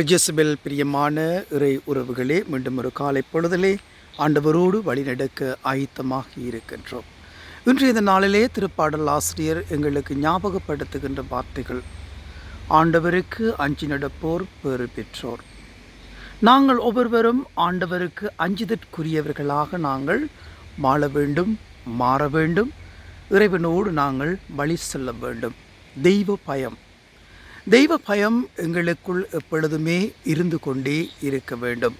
Jezebel பிரியமான இறை உறவுகளே மீண்டும் ஒரு காலை பொழுதிலே ஆண்டவரோடு வழிநடக்க ஆயத்தமாக இருக்கின்றோம். இன்றைய இந்த நாளிலே திருப்பாடல் ஆசிரியர் எங்களுக்கு ஞாபகப்படுத்துகின்ற வார்த்தைகள் ஆண்டவருக்கு அஞ்சி நடப்போர் பெறு பெற்றோர். நாங்கள் ஒவ்வொருவரும் ஆண்டவருக்கு அஞ்சுதற்குரியவர்களாக நாங்கள் வாழ வேண்டும் மாற வேண்டும் இறைவனோடு நாங்கள் வழி செல்ல வேண்டும். தெய்வ பயம் தெய்வ பயம் எங்களுக்குள் எப்பொழுதுமே இருந்து கொண்டே இருக்க வேண்டும்.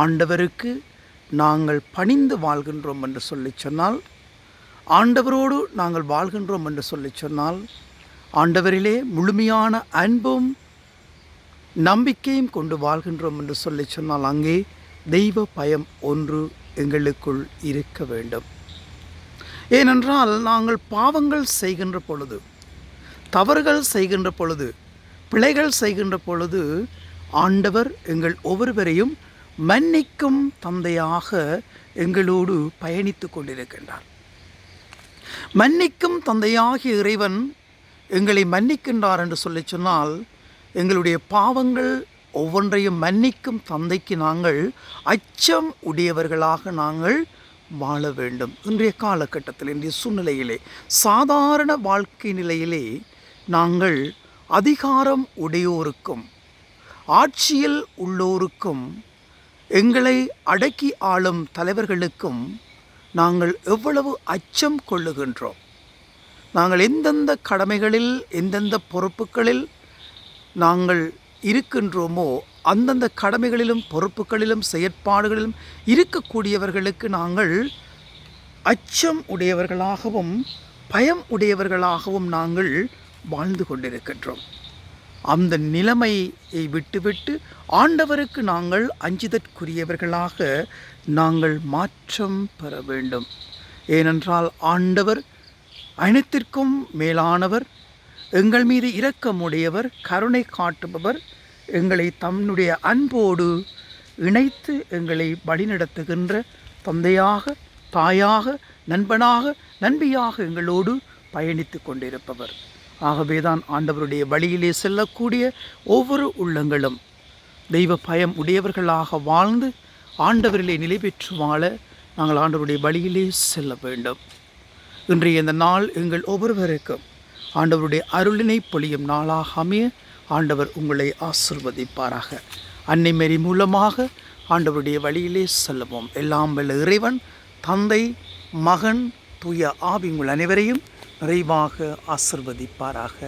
ஆண்டவருக்கு நாங்கள் பணிந்து வாழ்கின்றோம் என்று சொல்லி சொன்னால் ஆண்டவரோடு நாங்கள் வாழ்கின்றோம் என்று சொல்லி சொன்னால் ஆண்டவரிலே முழுமையான அன்பும் நம்பிக்கையும் கொண்டு வாழ்கின்றோம் என்று சொல்லி சொன்னால் அங்கே தெய்வ பயம் ஒன்று எங்களுக்குள் இருக்க வேண்டும். ஏனென்றால் நாங்கள் பாவங்கள் செய்கின்ற பொழுது தவறுகள் செய்கின்ற பொழுது பிழைகள் செய்கின்ற பொழுது ஆண்டவர் எங்கள் ஒவ்வொருவரையும் மன்னிக்கும் தந்தையாக எங்களோடு பயணித்து கொண்டிருக்கின்றார். மன்னிக்கும் தந்தையாகிய இறைவன் எங்களை மன்னிக்கின்றார் என்று சொல்லி சொன்னால் எங்களுடைய பாவங்கள் ஒவ்வொன்றையும் மன்னிக்கும் தந்தைக்கு நாங்கள் அச்சம் உடையவர்களாக நாங்கள் வாழ வேண்டும். இன்றைய காலகட்டத்தில் இன்றைய சூழ்நிலையிலே சாதாரண வாழ்க்கை நிலையிலே நாங்கள் அதிகாரம் உடையோருக்கும் ஆட்சியில் உள்ளோருக்கும் எங்களை அடக்கி ஆளும் தலைவர்களுக்கும் நாங்கள் எவ்வளவு அச்சம் கொள்ளுகின்றோம். நாங்கள் எந்தெந்த கடமைகளில் எந்தெந்த பொறுப்புகளில் நாங்கள் இருக்கின்றோமோ அந்தந்த கடமைகளிலும் பொறுப்புகளிலும் செயற்பாடுகளிலும் இருக்கக்கூடியவர்களுக்கு நாங்கள் அச்சம் உடையவர்களாகவும் பயம் உடையவர்களாகவும் நாங்கள் வாழ்ந்து கொண்டிருக்கின்றோம். அந்த நிலைமையை விட்டுவிட்டு ஆண்டவருக்கு நாங்கள் அஞ்சுதற்குரியவர்களாக நாங்கள் மாற்றம் பெற வேண்டும். ஏனென்றால் ஆண்டவர் அனைத்திற்கும் மேலானவர் எங்கள் மீது இரக்கமுடையவர் கருணை காட்டுபவர் எங்களை தன்னுடைய அன்போடு இணைத்து எங்களை வழிநடத்துகின்ற தந்தையாக தாயாக நண்பனாக நண்பியாக எங்களோடு பயணித்து கொண்டிருப்பவர். ஆகவேதான் ஆண்டவருடைய வழியிலே செல்லக்கூடிய ஒவ்வொரு உள்ளங்களும் தெய்வ பயம் உடையவர்களாக வாழ்ந்து ஆண்டவரிலே நிலை பெற்று வாழ நாங்கள் ஆண்டவருடைய வழியிலே செல்ல வேண்டும். இன்றைய இந்த நாள் எங்கள் ஒவ்வொருவருக்கும் ஆண்டவருடைய அருளினை பொழியும் நாளாக அமைய ஆண்டவர் உங்களை ஆசிர்வதிப்பாராக. அன்னை மேரி மூலமாக ஆண்டவருடைய வழியிலே செல்லுவோம். எல்லாம் வல்ல இறைவன் தந்தை மகன் தூய ஆவி உங்கள் அனைவரையும் நிறைவாக ஆசிர்வதிப்பாராக.